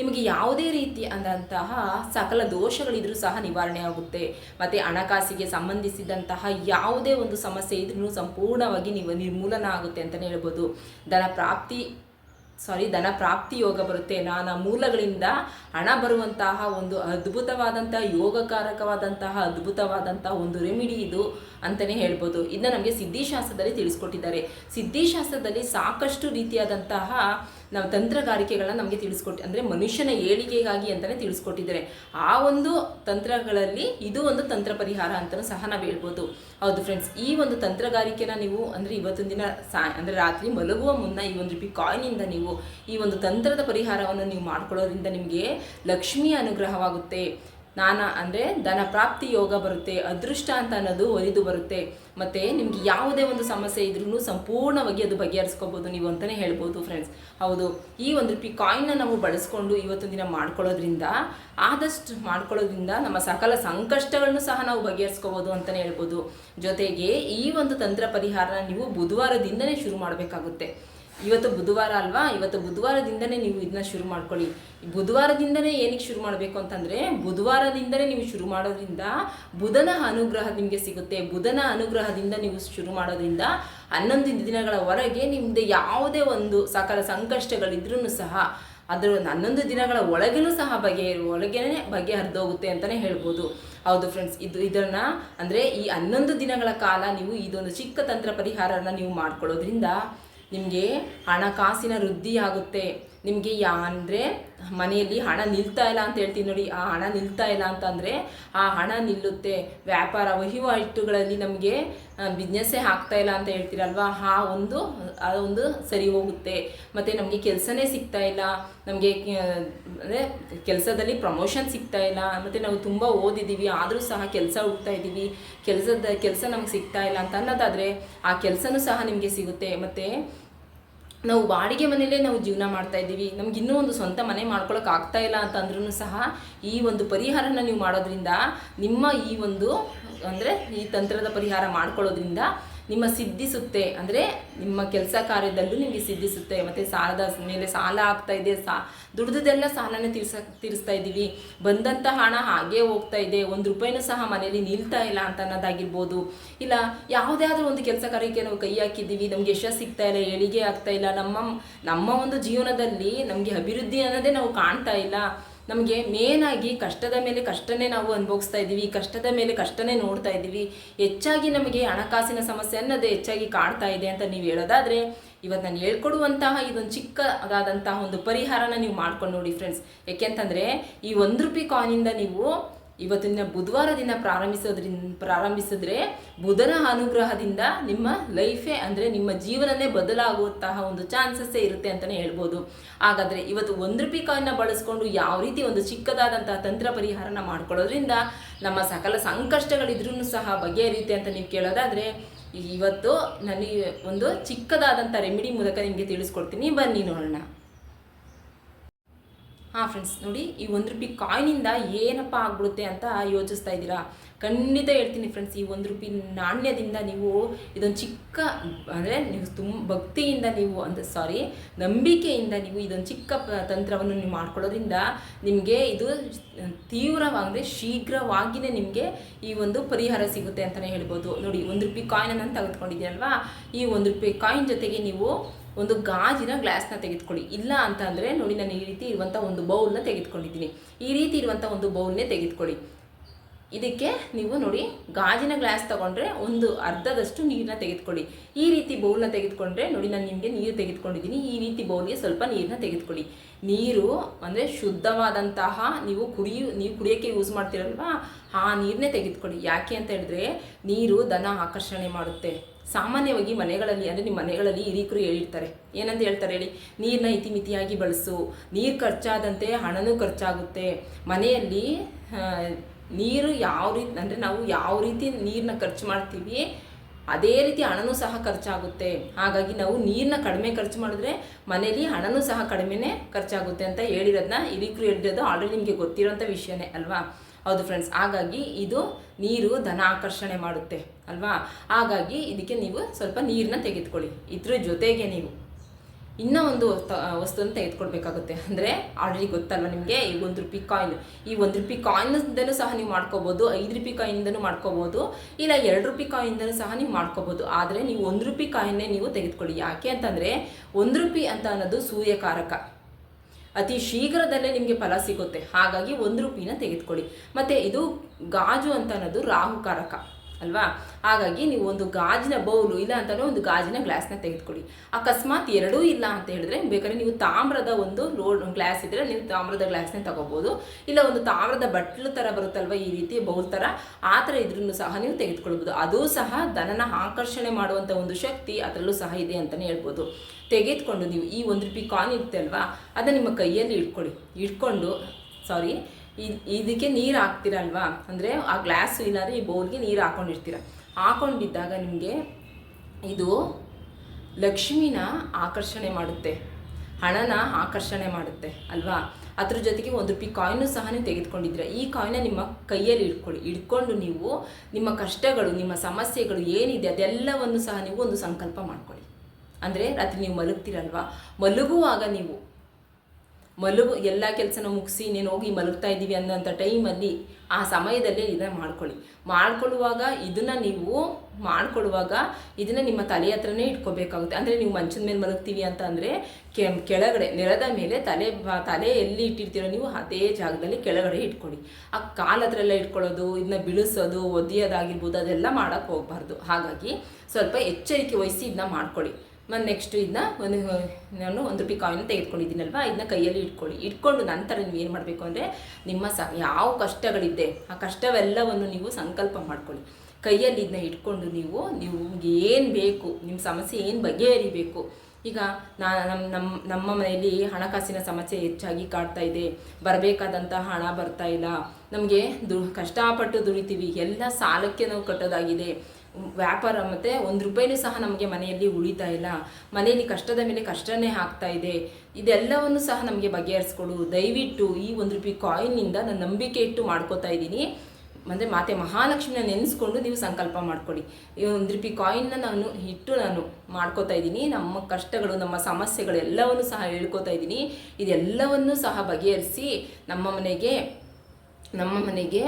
ನಿಮಗೆ ಯಾವುದೇ ರೀತಿ ಆದಂತಹ ಸಕಲ ದೋಷಗಳಿದ್ರೂ ಸಹ ನಿವಾರಣೆ ಆಗುತ್ತೆ. ಮತ್ತು ಹಣಕಾಸಿಗೆ ಸಂಬಂಧಿಸಿದಂತಹ ಯಾವುದೇ ಒಂದು ಸಮಸ್ಯೆ ಇದ್ರೂ ಸಂಪೂರ್ಣವಾಗಿ ನೀವು ನಿರ್ಮೂಲನ ಆಗುತ್ತೆ ಅಂತಲೇ ಹೇಳ್ಬೋದು. ಧನ ಪ್ರಾಪ್ತಿ ಸಾರಿ, ಧನ ಪ್ರಾಪ್ತಿ ಯೋಗ ಬರುತ್ತೆ. ನಾನಾ ಮೂಲಗಳಿಂದ ಹಣ ಬರುವಂತಹ ಒಂದು ಅದ್ಭುತವಾದಂತಹ ಯೋಗಕಾರಕವಾದಂತಹ ಅದ್ಭುತವಾದಂತಹ ಒಂದು ರೆಮಿಡಿ ಇದು ಅಂತಲೇ ಹೇಳ್ಬೋದು. ಇದನ್ನ ನಮಗೆ ಸಿದ್ಧಿಶಾಸ್ತ್ರದಲ್ಲಿ ತಿಳಿಸ್ಕೊಟ್ಟಿದ್ದಾರೆ. ಸಿದ್ಧಿಶಾಸ್ತ್ರದಲ್ಲಿ ಸಾಕಷ್ಟು ರೀತಿಯಾದಂತಹ ನಾವು ತಂತ್ರಗಾರಿಕೆಗಳನ್ನ ನಮಗೆ ತಿಳಿಸ್ಕೊಟ್ಟು, ಅಂದರೆ ಮನುಷ್ಯನ ಏಳಿಗೆಗಾಗಿ ಅಂತಲೇ ತಿಳಿಸ್ಕೊಟ್ಟಿದ್ದಾರೆ. ಆ ಒಂದು ತಂತ್ರಗಳಲ್ಲಿ ಇದು ಒಂದು ತಂತ್ರ ಪರಿಹಾರ ಅಂತಲೂ ಸಹ ನಾವು ಹೇಳ್ಬೋದು. ಹೌದು ಫ್ರೆಂಡ್ಸ್ ಈ ಒಂದು ತಂತ್ರಗಾರಿಕೆನ ನೀವು ಅಂದರೆ ಇವತ್ತಿನ ದಿನ ಸಾ, ಅಂದರೆ ರಾತ್ರಿ ಮಲಗುವ ಮುನ್ನ ಈ ಒಂದು ರೂಪಾಯಿ ಕಾಯಿನಿಂದ ನೀವು ಈ ಒಂದು ತಂತ್ರದ ಪರಿಹಾರವನ್ನು ನೀವು ಮಾಡ್ಕೊಳ್ಳೋದ್ರಿಂದ ನಿಮಗೆ ಲಕ್ಷ್ಮಿ ಅನುಗ್ರಹವಾಗುತ್ತೆ. ನಾನಾ ಅಂದರೆ ಧನ ಪ್ರಾಪ್ತಿ ಯೋಗ ಬರುತ್ತೆ, ಅದೃಷ್ಟ ಅಂತ ಅನ್ನೋದು ಒಲಿದು ಬರುತ್ತೆ. ಮತ್ತು ನಿಮಗೆ ಯಾವುದೇ ಒಂದು ಸಮಸ್ಯೆ ಇದ್ರೂ ಸಂಪೂರ್ಣವಾಗಿ ಅದು ಬಗೆಹರಿಸ್ಕೋಬೋದು ನೀವು ಅಂತಲೇ ಹೇಳ್ಬೋದು ಫ್ರೆಂಡ್ಸ್ ಹೌದು, ಈ ಒಂದು ರೂಪಾಯಿ ಕಾಯಿನ್ನ ನಾವು ಬಳಸ್ಕೊಂಡು ಇವತ್ತೊಂದು ದಿನ ಮಾಡ್ಕೊಳ್ಳೋದ್ರಿಂದ, ಆದಷ್ಟು ಮಾಡ್ಕೊಳ್ಳೋದ್ರಿಂದ ನಮ್ಮ ಸಕಲ ಸಂಕಷ್ಟಗಳನ್ನು ಸಹ ನಾವು ಬಗೆಹರಿಸ್ಕೋಬೋದು ಅಂತಲೇ ಹೇಳ್ಬೋದು. ಜೊತೆಗೆ ಈ ಒಂದು ತಂತ್ರ ಪರಿಹಾರನ ನೀವು ಬುಧವಾರದಿಂದನೇ ಶುರು ಮಾಡಬೇಕಾಗುತ್ತೆ. ಇವತ್ತು ಬುಧವಾರ ಅಲ್ವಾ? ಇವತ್ತು ಬುಧವಾರದಿಂದನೇ ನೀವು ಇದನ್ನ ಶುರು ಮಾಡ್ಕೊಳ್ಳಿ. ಬುಧವಾರದಿಂದನೇ ಏನಕ್ಕೆ ಶುರು ಮಾಡಬೇಕು ಅಂತಂದರೆ, ಬುಧವಾರದಿಂದನೇ ನೀವು ಶುರು ಮಾಡೋದ್ರಿಂದ ಬುಧನ ಅನುಗ್ರಹ ನಿಮಗೆ ಸಿಗುತ್ತೆ. ಬುಧನ ಅನುಗ್ರಹದಿಂದ ನೀವು ಶುರು ಮಾಡೋದ್ರಿಂದ ಹನ್ನೊಂದು ದಿನಗಳವರೆಗೆ ನಿಮ್ಮದು ಯಾವುದೇ ಒಂದು ಸಕಲ ಸಂಕಷ್ಟಗಳಿದ್ರೂ ಸಹ, ಅದರ ಹನ್ನೊಂದು ದಿನಗಳ ಒಳಗೇನೂ ಸಹ ಬಗೆ, ಒಳಗೇನೆ ಬಗೆಹರಿದೋಗುತ್ತೆ ಅಂತಲೇ ಹೇಳ್ಬೋದು. ಹೌದು ಫ್ರೆಂಡ್ಸ್ ಇದು ಇದನ್ನು ಅಂದರೆ ಈ ಹನ್ನೊಂದು ದಿನಗಳ ಕಾಲ ನೀವು ಇದೊಂದು ಚಿಕ್ಕ ತಂತ್ರ ಪರಿಹಾರನ ನೀವು ಮಾಡ್ಕೊಳ್ಳೋದ್ರಿಂದ ನಿಮಗೆ ಹಣಕಾಸಿನ ವೃದ್ಧಿ ಆಗುತ್ತೆ ನಿಮಗೆ ಯಾ ಅಂದರೆ ಮನೆಯಲ್ಲಿ ಹಣ ನಿಲ್ತಾ ಇಲ್ಲ ಅಂತ ಹೇಳ್ತೀನಿ ನೋಡಿ, ಆ ಹಣ ನಿಲ್ತಾ ಇಲ್ಲ ಅಂತಂದರೆ ಆ ಹಣ ನಿಲ್ಲುತ್ತೆ. ವ್ಯಾಪಾರ ವಹಿವಾಟುಗಳಲ್ಲಿ ನಮಗೆ ಬಿಸ್ನೆಸ್ಸೇ ಆಗ್ತಾ ಇಲ್ಲ ಅಂತ ಹೇಳ್ತೀರಲ್ವಾ? ಆ ಒಂದು ಆ ಒಂದು ಸರಿ ಹೋಗುತ್ತೆ. ಮತ್ತು ನಮಗೆ ಕೆಲಸನೇ ಸಿಗ್ತಾ ಇಲ್ಲ. ನಮಗೆ ಅಂದರೆ ಕೆಲಸದಲ್ಲಿ ಪ್ರಮೋಷನ್ ಸಿಗ್ತಾ ಇಲ್ಲ. ಮತ್ತು ನಾವು ತುಂಬ ಓದಿದ್ದೀವಿ ಆದರೂ ಸಹ ಕೆಲಸ ಹುಡ್ತಾ ಇದ್ದೀವಿ ಕೆಲಸದ, ಕೆಲಸ ನಮ್ಗೆ ಸಿಗ್ತಾ ಇಲ್ಲ ಅಂತ ಅನ್ನೋದಾದರೆ ಆ ಕೆಲಸನೂ ಸಹ ನಿಮಗೆ ಸಿಗುತ್ತೆ. ಮತ್ತು ನಾವು ಬಾಡಿಗೆ ಮನೆಯಲ್ಲೇ ನಾವು ಜೀವನ ಮಾಡ್ತಾ ಇದ್ದೀವಿ. ನಮ್ಗೆ ಇನ್ನೂ ಒಂದು ಸ್ವಂತ ಮನೆ ಮಾಡ್ಕೊಳಕ್ ಆಗ್ತಾ ಇಲ್ಲ ಅಂತ ಅಂದ್ರೂ ಸಹ ಈ ಒಂದು ಪರಿಹಾರನ ನೀವು ಮಾಡೋದ್ರಿಂದ ನಿಮ್ಮ ಈ ಒಂದು ಅಂದರೆ ಈ ತಂತ್ರದ ಪರಿಹಾರ ಮಾಡ್ಕೊಳ್ಳೋದ್ರಿಂದ ನಿಮ್ಮ ಸಿದ್ಧಿಸುತ್ತೆ. ಅಂದರೆ ನಿಮ್ಮ ಕೆಲಸ ಕಾರ್ಯದಲ್ಲೂ ನಿಮಗೆ ಸಿದ್ಧಿಸುತ್ತೆ. ಮತ್ತು ಸಾಲದ ಮೇಲೆ ಸಾಲ ಆಗ್ತಾ ಇದೆ. ಸಾ ದುಡ್ದದೆಲ್ಲ ಸಾಲನೇ ತೀರ್ಸ, ತೀರಿಸ್ತಾ ಇದ್ದೀವಿ. ಬಂದಂಥ ಹಣ ಹಾಗೇ ಹೋಗ್ತಾ ಇದೆ. ಒಂದು ರೂಪಾಯಿನೂ ಸಹ ಮನೇಲಿ ನಿಲ್ತಾ ಇಲ್ಲ ಅಂತ ಅನ್ನೋದಾಗಿರ್ಬೋದು. ಇಲ್ಲ ಯಾವುದಾದ್ರೂ ಒಂದು ಕೆಲಸ ಕಾರ್ಯಕ್ಕೆ ನಾವು ಕೈ ಹಾಕಿದ್ದೀವಿ. ನಮಗೆ ಯಶಸ್ಸು ಸಿಗ್ತಾ ಇಲ್ಲ, ಏಳಿಗೆ ಆಗ್ತಾ ಇಲ್ಲ. ನಮ್ಮ ನಮ್ಮ ಒಂದು ಜೀವನದಲ್ಲಿ ನಮಗೆ ಅಭಿವೃದ್ಧಿ ಅನ್ನೋದೇ ನಾವು ಕಾಣ್ತಾ ಇಲ್ಲ. ನಮಗೆ ಮೇನ್ ಆಗಿ ಕಷ್ಟದ ಮೇಲೆ ಕಷ್ಟನೇ ನಾವು ಅನುಭವಿಸ್ತಾ ಇದ್ದೀವಿ, ಕಷ್ಟದ ಮೇಲೆ ಕಷ್ಟನೇ ನೋಡ್ತಾ ಇದ್ದೀವಿ, ಹೆಚ್ಚಾಗಿ ನಮಗೆ ಹಣಕಾಸಿನ ಸಮಸ್ಯೆ ಅನ್ನೋದೇ ಹೆಚ್ಚಾಗಿ ಕಾಡ್ತಾ ಇದೆ ಅಂತ ನೀವು ಹೇಳೋದಾದ್ರೆ ಇವತ್ತು ನಾನು ಹೇಳ್ಕೊಡುವಂತಹ ಇದೊಂದು ಚಿಕ್ಕದಾದಂತಹ ಒಂದು ಪರಿಹಾರನ ನೀವು ಮಾಡ್ಕೊಂಡು ನೋಡಿ ಫ್ರೆಂಡ್ಸ್ ಯಾಕೆಂತಂದರೆ, ಈ ಒಂದು ರೂಪಾಯಿ ಕಾಯಿನಿಂದ ನೀವು ಇವತ್ತಿನ ಬುಧವಾರ ದಿನ ಪ್ರಾರಂಭಿಸೋದ್ರಿಂದ ಪ್ರಾರಂಭಿಸಿದ್ರೆ ಬುಧನ ಅನುಗ್ರಹದಿಂದ ನಿಮ್ಮ ಲೈಫೇ ಅಂದರೆ ನಿಮ್ಮ ಜೀವನನೇ ಬದಲಾಗುವಂತಹ ಒಂದು ಚಾನ್ಸಸ್ಸೇ ಇರುತ್ತೆ ಅಂತಲೇ ಹೇಳ್ಬೋದು. ಹಾಗಾದರೆ ಇವತ್ತು ಒಂದು ರೂಪಾಯಿ ಕಾಯಿನ ಬಳಸ್ಕೊಂಡು ಯಾವ ರೀತಿ ಒಂದು ಚಿಕ್ಕದಾದಂತಹ ತಂತ್ರ ಪರಿಹಾರನ ಮಾಡ್ಕೊಳ್ಳೋದ್ರಿಂದ ನಮ್ಮ ಸಕಲ ಸಂಕಷ್ಟಗಳಿದ್ರೂ ಸಹ ಬಗೆಹರಿಯುತ್ತೆ ಅಂತ ನೀವು ಕೇಳೋದಾದರೆ ಇವತ್ತು ನನಗೆ ಒಂದು ಚಿಕ್ಕದಾದಂಥ ರೆಮಿಡಿ ಮೂಲಕ ನಿಮಗೆ ತಿಳಿಸ್ಕೊಡ್ತೀನಿ. ಬನ್ನಿ ನೋಡೋಣ. ಹಾಂ ಫ್ರೆಂಡ್ಸ್ ನೋಡಿ, ಈ ಒಂದು ರೂಪಾಯಿ ಕಾಯಿನಿಂದ ಏನಪ್ಪ ಆಗ್ಬಿಡುತ್ತೆ ಅಂತ ಯೋಚಿಸ್ತಾ ಇದ್ದೀರಾ? ಖಂಡಿತ ಹೇಳ್ತೀನಿ ಫ್ರೆಂಡ್ಸ್ ಈ ಒಂದು ರೂಪಾಯಿ ನಾಣ್ಯದಿಂದ ನೀವು ಇದೊಂದು ಚಿಕ್ಕ, ಅಂದರೆ ನೀವು ತುಂಬ ಭಕ್ತಿಯಿಂದ ನೀವು, ಅಂದರೆ ಸಾರಿ ನಂಬಿಕೆಯಿಂದ ನೀವು ಇದೊಂದು ಚಿಕ್ಕ ತಂತ್ರವನ್ನು ನೀವು ಮಾಡ್ಕೊಳ್ಳೋದ್ರಿಂದ ನಿಮಗೆ ಇದು ತೀವ್ರವಾಗಿದೆ ಶೀಘ್ರವಾಗಿಯೇ ನಿಮಗೆ ಈ ಒಂದು ಪರಿಹಾರ ಸಿಗುತ್ತೆ ಅಂತಲೇ ಹೇಳ್ಬೋದು. ನೋಡಿ, ಒಂದು ರೂಪಾಯಿ ಕಾಯಿನನ್ನು ತೆಗೆದುಕೊಂಡಿದ್ದೀರಲ್ವಾ? ಈ ಒಂದು ರೂಪಾಯಿ ಕಾಯಿನ್ ಜೊತೆಗೆ ನೀವು ಒಂದು ಗಾಜಿನ ಗ್ಲಾಸ್ನ ತೆಗೆದುಕೊಳ್ಳಿ. ಇಲ್ಲ ಅಂತ ಅಂದರೆ ನೋಡಿ ನಾನು ಈ ರೀತಿ ಇರುವಂಥ ಒಂದು ಬೌಲ್ನ ತೆಗೆದುಕೊಂಡಿದ್ದೀನಿ. ಈ ರೀತಿ ಇರುವಂಥ ಒಂದು ಬೌಲ್ನೇ ತೆಗೆದುಕೊಳ್ಳಿ. ಇದಕ್ಕೆ ನೀವು ನೋಡಿ ಗಾಜಿನ ಗ್ಲಾಸ್ ತಗೊಂಡ್ರೆ ಒಂದು ಅರ್ಧದಷ್ಟು ನೀರನ್ನ ತೆಗೆದುಕೊಳ್ಳಿ. ಈ ರೀತಿ ಬೌಲ್ನ ತೆಗೆದುಕೊಂಡ್ರೆ ನೋಡಿ ನಾನು ನಿಮಗೆ ನೀರು ತೆಗೆದುಕೊಂಡಿದ್ದೀನಿ. ಈ ರೀತಿ ಬೌಲ್ಗೆ ಸ್ವಲ್ಪ ನೀರನ್ನ ತೆಗೆದುಕೊಳ್ಳಿ. ನೀರು ಅಂದರೆ ಶುದ್ಧವಾದಂತಹ ನೀವು ಕುಡಿಯು, ನೀವು ಕುಡಿಯೋಕ್ಕೆ ಯೂಸ್ ಮಾಡ್ತೀರಲ್ವಾ? ಆ ನೀರನ್ನೇ ತೆಗೆದುಕೊಳ್ಳಿ. ಯಾಕೆ ಅಂತ ಹೇಳಿದ್ರೆ ನೀರು ದನ ಆಕರ್ಷಣೆ ಮಾಡುತ್ತೆ. ಸಾಮಾನ್ಯವಾಗಿ ಮನೆಗಳಲ್ಲಿ, ಅಂದರೆ ನಿಮ್ಮ ಮನೆಗಳಲ್ಲಿ ಹಿರಿಯಕರು ಹೇಳಿರ್ತಾರೆ. ಏನಂತ ಹೇಳ್ತಾರೆ ಹೇಳಿ ನೀರನ್ನ ಇತಿಮಿತಿಯಾಗಿ ಬಳಸು. ನೀರು ಖರ್ಚಾದಂತೆ ಹಣನೂ ಖರ್ಚಾಗುತ್ತೆ. ಮನೆಯಲ್ಲಿ ನೀರು ಯಾವ ರೀತಿ, ಅಂದರೆ ನಾವು ಯಾವ ರೀತಿ ನೀರನ್ನ ಖರ್ಚು ಮಾಡ್ತೀವಿ, ಅದೇ ರೀತಿ ಹಣನೂ ಸಹ ಖರ್ಚಾಗುತ್ತೆ. ಹಾಗಾಗಿ ನಾವು ನೀರನ್ನ ಕಡಿಮೆ ಖರ್ಚು ಮಾಡಿದ್ರೆ ಮನೆಯಲ್ಲಿ ಹಣನೂ ಸಹ ಕಡಿಮೆನೇ ಖರ್ಚಾಗುತ್ತೆ ಅಂತ ಹೇಳಿರೋದನ್ನ ಹಿರಿಯಕರು ಹೇಳಿರೋದು ಆಲ್ರೆಡಿ ನಿಮಗೆ ಗೊತ್ತಿರೋಂಥ ವಿಷಯನೇ, ಅಲ್ವಾ? ಹೌದು ಫ್ರೆಂಡ್ಸ್ ಹಾಗಾಗಿ ಇದು ನೀರು ಧನ ಆಕರ್ಷಣೆ ಮಾಡುತ್ತೆ, ಅಲ್ವಾ? ಹಾಗಾಗಿ ಇದಕ್ಕೆ ನೀವು ಸ್ವಲ್ಪ ನೀರನ್ನ ತೆಗೆದುಕೊಳ್ಳಿ. ಇದ್ರ ಜೊತೆಗೆ ನೀವು ಇನ್ನೂ ಒಂದು ವಸ್ತುವನ್ನು ತೆಗೆದುಕೊಳ್ಬೇಕಾಗುತ್ತೆ. ಅಂದರೆ ಆಲ್ರೆಡಿ ಗೊತ್ತಲ್ವ ನಿಮಗೆ? ಈ ಒಂದು ರೂಪಾಯಿ ಕಾಯಿನ್ ಈ ಒಂದು ರೂಪಾಯಿ ಕಾಯಿನ್ದನೂ ಸಹ ನೀವು ಮಾಡ್ಕೋಬೋದು, ಐದು ರೂಪಾಯಿ ಕಾಯಿನ್ದನೂ ಮಾಡ್ಕೋಬೋದು, ಇಲ್ಲ ಎರಡು ರೂಪಾಯಿ ಕಾಯಿನ್ದನೂ ಸಹ ನೀವು ಮಾಡ್ಕೋಬೋದು. ಆದರೆ ನೀವು ಒಂದು ರೂಪಾಯಿ ಕಾಯಿನ್ನೇ ನೀವು ತೆಗೆದುಕೊಳ್ಳಿ. ಯಾಕೆ ಅಂತಂದರೆ, ಒಂದು ರೂಪಾಯಿ ಅಂತ ಅನ್ನೋದು ಸೂರ್ಯಕಾರಕ. ಅತಿ ಶೀಘ್ರದಲ್ಲೇ ನಿಮಗೆ ಫಲ ಸಿಗುತ್ತೆ. ಹಾಗಾಗಿ ಒಂದು ರೂಪಾಯಿನ ತೆಗೆದುಕೊಳ್ಳಿ. ಮತ್ತು ಇದು ಗಾಜು ಅಂತ ಅನ್ನೋದು ರಾಹುಕಾರಕ, ಅಲ್ವಾ? ಹಾಗಾಗಿ ನೀವು ಒಂದು ಗಾಜಿನ ಬೌಲು ಇಲ್ಲ ಅಂತಲೂ ಒಂದು ಗಾಜಿನ ಗ್ಲಾಸ್ನ ತೆಗೆದುಕೊಳ್ಳಿ. ಅಕಸ್ಮಾತ್ ಎರಡೂ ಇಲ್ಲ ಅಂತ ಹೇಳಿದ್ರೆ ಬೇಕಾದ್ರೆ ನೀವು ತಾಮ್ರದ ಒಂದು ಲೋಡ್ ಗ್ಲಾಸ್ ಇದ್ದರೆ ನೀವು ತಾಮ್ರದ ಗ್ಲಾಸ್ನೇ ತಗೋಬೋದು. ಇಲ್ಲ ಒಂದು ತಾಮ್ರದ ಬಟ್ಲು ಥರ ಬರುತ್ತಲ್ವ ಈ ರೀತಿ ಬೌಲ್ ಥರ ಆ ಥರ ಇದ್ರೂ ಸಹ ನೀವು ತೆಗೆದುಕೊಳ್ಬೋದು. ಅದು ಸಹ ದನನ ಆಕರ್ಷಣೆ ಮಾಡುವಂಥ ಒಂದು ಶಕ್ತಿ ಅದರಲ್ಲೂ ಸಹ ಇದೆ ಅಂತಲೇ ಹೇಳ್ಬೋದು. ತೆಗೆದುಕೊಂಡು ನೀವು ಈ ಒಂದು ರೂಪಾಯಿ ಕಾಯಿನ್ ಇರುತ್ತೆ ಅಲ್ವಾ, ಅದನ್ನು ನಿಮ್ಮ ಕೈಯಲ್ಲಿ ಇಟ್ಕೊಳ್ಳಿ. ಇಟ್ಕೊಂಡು ಸಾರಿ ಇದಕ್ಕೆ ನೀರು ಹಾಕ್ತೀರಲ್ವಾ ಅಂದರೆ ಆ ಗ್ಲಾಸು ಇಲ್ಲಾಂದರೆ ಈ ಬೌಲ್ಗೆ ನೀರು ಹಾಕೊಂಡಿರ್ತೀರ. ಹಾಕೊಂಡಿದ್ದಾಗ ನಿಮಗೆ ಇದು ಲಕ್ಷ್ಮಿನ ಆಕರ್ಷಣೆ ಮಾಡುತ್ತೆ. ಹಣನ ಆಕರ್ಷಣೆ ಮಾಡುತ್ತೆ ಅಲ್ವಾ? ಅದ್ರ ಜೊತೆಗೆ ಒಂದು ರೂಪಾಯಿ ಕಾಯಿನು ಸಹ ನೀವು ತೆಗೆದುಕೊಂಡಿದ್ರೆ ಈ ಕಾಯಿನ ನಿಮ್ಮ ಕೈಯಲ್ಲಿ ಇಟ್ಕೊಳ್ಳಿ. ಇಟ್ಕೊಂಡು ನೀವು ನಿಮ್ಮ ಕಷ್ಟಗಳು, ನಿಮ್ಮ ಸಮಸ್ಯೆಗಳು ಏನಿದೆ ಅದೆಲ್ಲವನ್ನು ಸಹ ನೀವು ಒಂದು ಸಂಕಲ್ಪ ಮಾಡ್ಕೊಳ್ಳಿ. ಅಂದರೆ ರಾತ್ರಿ ನೀವು ಮಲಗ್ತೀರಲ್ವಾ? ಮಲಗುವಾಗ ನೀವು, ಮಲಗು, ಎಲ್ಲ ಕೆಲಸನ ಮುಗಿಸಿ ನೀನು ಹೋಗಿ ಮಲಗ್ತಾ ಇದ್ದೀವಿ ಅನ್ನೋಂಥ ಟೈಮಲ್ಲಿ ಆ ಸಮಯದಲ್ಲೇ ಇದನ್ನು ಮಾಡ್ಕೊಳ್ಳಿ. ಮಾಡ್ಕೊಳ್ಳುವಾಗ ಇದನ್ನು ನೀವು ಮಾಡ್ಕೊಳ್ಳುವಾಗ ಇದನ್ನು ನಿಮ್ಮ ತಲೆ ಹತ್ರನೇ ಇಟ್ಕೋಬೇಕಾಗುತ್ತೆ. ಅಂದರೆ ನೀವು ಮಂಚದ ಮೇಲೆ ಮಲಗ್ತೀವಿ ಅಂತ ಅಂದರೆ ಕೆಳಗಡೆ, ನೆಲದ ಮೇಲೆ ತಲೆ ತಲೆ ಎಲ್ಲಿ ಇಟ್ಟಿರ್ತೀರೋ ನೀವು ಅದೇ ಜಾಗದಲ್ಲಿ ಕೆಳಗಡೆ ಇಟ್ಕೊಳ್ಳಿ. ಆ ಕಾಲು ಹತ್ರ ಎಲ್ಲ ಇಟ್ಕೊಳ್ಳೋದು, ಇದನ್ನ ಬಿಳಿಸೋದು ಒದಿಯೋದಾಗಿರ್ಬೋದು ಅದೆಲ್ಲ ಮಾಡೋಕ್ಕೆ ಹೋಗಬಾರ್ದು. ಹಾಗಾಗಿ ಸ್ವಲ್ಪ ಎಚ್ಚರಿಕೆ ವಹಿಸಿ ಇದನ್ನ ಮಾಡ್ಕೊಳ್ಳಿ. ಮತ್ತು ನೆಕ್ಸ್ಟ್ ಇದನ್ನ ಒಂದು, ನಾನು ಒಂದು ರೂಪಾಯಿ ಕಾಯಿನ್ ತೆಗೆದುಕೊಂಡಿದ್ದೀನಲ್ವ? ಇದನ್ನ ಕೈಯಲ್ಲಿ ಇಟ್ಕೊಳ್ಳಿ. ಇಟ್ಕೊಂಡು ನಂತರ ನೀವು ಏನು ಮಾಡಬೇಕು ಅಂದರೆ ನಿಮ್ಮ ಸ, ಯಾವ ಕಷ್ಟಗಳಿದ್ದೆ, ಆ ಕಷ್ಟವೆಲ್ಲವನ್ನು ನೀವು ಸಂಕಲ್ಪ ಮಾಡ್ಕೊಳ್ಳಿ. ಕೈಯಲ್ಲಿ ಇದನ್ನ ಇಟ್ಕೊಂಡು ನೀವು, ನಿಮ್ಗೆ ಏನು ಬೇಕು ನಿಮ್ಮ ಸಮಸ್ಯೆ ಏನು ಬಗೆಹರಿಬೇಕು. ಈಗ ನಾ ನಮ್ಮ ನಮ್ಮ ನಮ್ಮ ಮನೆಯಲ್ಲಿ ಹಣಕಾಸಿನ ಸಮಸ್ಯೆ ಹೆಚ್ಚಾಗಿ ಕಾಡ್ತಾ ಇದೆ. ಬರಬೇಕಾದಂಥ ಹಣ ಬರ್ತಾ ಇಲ್ಲ. ನಮಗೆ ದು, ಕಷ್ಟಪಟ್ಟು ದುಡಿತೀವಿ. ಎಲ್ಲ ಸಾಲಕ್ಕೆ ನಾವು ಕಟ್ಟೋದಾಗಿದೆ. ವ್ಯಾಪಾರ ಮತ್ತು ಒಂದು ರೂಪಾಯಿನೂ ಸಹ ನಮಗೆ ಮನೆಯಲ್ಲಿ ಉಳಿತಾ ಇಲ್ಲ. ಮನೆಯಲ್ಲಿ ಕಷ್ಟದ ಮೇಲೆ ಕಷ್ಟನೇ ಆಗ್ತಾ ಇದೆ. ಇದೆಲ್ಲವನ್ನು ಸಹ ನಮಗೆ ಬಗೆಹರಿಸ್ಕೊಡು. ದಯವಿಟ್ಟು ಈ ಒಂದು ರೂಪಾಯಿ ಕಾಯಿನ್ನಿಂದ ನಾನು ನಂಬಿಕೆ ಇಟ್ಟು ಮಾಡ್ಕೋತಾ ಇದ್ದೀನಿ. ಅಂದರೆ ಮಾತೆ ಮಹಾಲಕ್ಷ್ಮಿನ ನೆನೆಸ್ಕೊಂಡು ನೀವು ಸಂಕಲ್ಪ ಮಾಡ್ಕೊಳ್ಳಿ ಈ ಒಂದು ರೂಪಾಯಿ ಕಾಯಿನ್ನ ನಾನು ಇಟ್ಟು ನಾನು ಮಾಡ್ಕೋತಾ ಇದ್ದೀನಿ. ನಮ್ಮ ಕಷ್ಟಗಳು, ನಮ್ಮ ಸಮಸ್ಯೆಗಳು ಎಲ್ಲವನ್ನು ಸಹ ಹೇಳ್ಕೊತಾ ಇದ್ದೀನಿ. ಇದೆಲ್ಲವನ್ನು ಸಹ ಬಗೆಹರಿಸಿ ನಮ್ಮ ಮನೆಗೆ ನಮ್ಮ ಮನೆಗೆ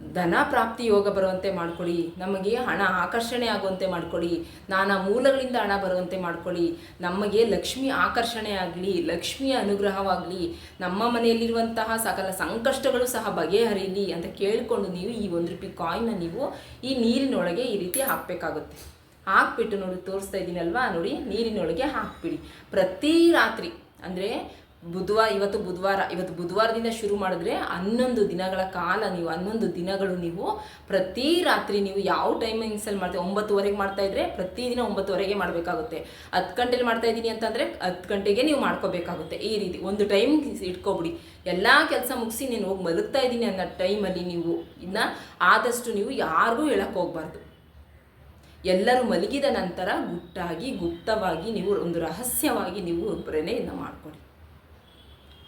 ಧನ ಪ್ರಾಪ್ತಿ ಯೋಗ ಬರುವಂತೆ ಮಾಡ್ಕೊಳ್ಳಿ, ನಮಗೆ ಹಣ ಆಕರ್ಷಣೆ ಆಗುವಂತೆ ಮಾಡ್ಕೊಳ್ಳಿ, ನಾನಾ ಮೂಲಗಳಿಂದ ಹಣ ಬರುವಂತೆ ಮಾಡ್ಕೊಳ್ಳಿ, ನಮಗೆ ಲಕ್ಷ್ಮಿ ಆಕರ್ಷಣೆ ಆಗಲಿ, ಲಕ್ಷ್ಮಿಯ ಅನುಗ್ರಹವಾಗಲಿ, ನಮ್ಮ ಮನೆಯಲ್ಲಿರುವಂತಹ ಸಕಲ ಸಂಕಷ್ಟಗಳು ಸಹ ಬಗೆಹರಿಲಿ ಅಂತ ಕೇಳಿಕೊಂಡು ನೀವು ಈ ಒಂದು ರೂಪಾಯಿ ಕಾಯಿನ್ನ ನೀವು ಈ ನೀರಿನೊಳಗೆ ಈ ರೀತಿ ಹಾಕಬೇಕಾಗುತ್ತೆ. ಹಾಕ್ಬಿಟ್ಟು ನೋಡಿ, ತೋರಿಸ್ತಾ ಇದ್ದೀನಲ್ವಾ ನೋಡಿ, ನೀರಿನೊಳಗೆ ಹಾಕ್ಬಿಡಿ. ಪ್ರತಿ ರಾತ್ರಿ, ಅಂದರೆ ಬುಧವಾರ, ಇವತ್ತು ಬುಧವಾರ, ಇವತ್ತು ಬುಧವಾರದಿಂದ ಶುರು ಮಾಡಿದ್ರೆ ಹನ್ನೊಂದು ದಿನಗಳ ಕಾಲ ನೀವು, ಹನ್ನೊಂದು ದಿನಗಳು ನೀವು ಪ್ರತಿ ರಾತ್ರಿ ನೀವು ಯಾವ ಟೈಮಿಂಗ್ಸಲ್ಲಿ ಮಾಡ್ತೀವಿ ಒಂಬತ್ತುವರೆಗೆ ಮಾಡ್ತಾ ಇದ್ರೆ ಪ್ರತಿದಿನ ಒಂಬತ್ತುವರೆಗೆ ಮಾಡಬೇಕಾಗುತ್ತೆ. ಹತ್ತು ಗಂಟೆಲಿ ಮಾಡ್ತಾ ಇದ್ದೀನಿ ಅಂತಂದರೆ ಹತ್ತು ಗಂಟೆಗೆ ನೀವು ಮಾಡ್ಕೋಬೇಕಾಗುತ್ತೆ. ಈ ರೀತಿ ಒಂದು ಟೈಮ್ ಇಟ್ಕೊಬಿಡಿ. ಎಲ್ಲ ಕೆಲಸ ಮುಗಿಸಿ ನೀನು ಹೋಗಿ ಮಲಗ್ತಾ ಇದ್ದೀನಿ ಅನ್ನೋ ಟೈಮಲ್ಲಿ ನೀವು ಇನ್ನು ಆದಷ್ಟು ನೀವು ಯಾರಿಗೂ ಹೇಳಕ್ಕೆ ಹೋಗಬಾರ್ದು. ಎಲ್ಲರೂ ಮಲಗಿದ ನಂತರ ಗುಟ್ಟಾಗಿ, ಗುಪ್ತವಾಗಿ ನೀವು ಒಂದು ರಹಸ್ಯವಾಗಿ ನೀವು ಒಬ್ಬರೇ ಇದನ್ನ ಮಾಡ್ಕೊಳ್ಳಿ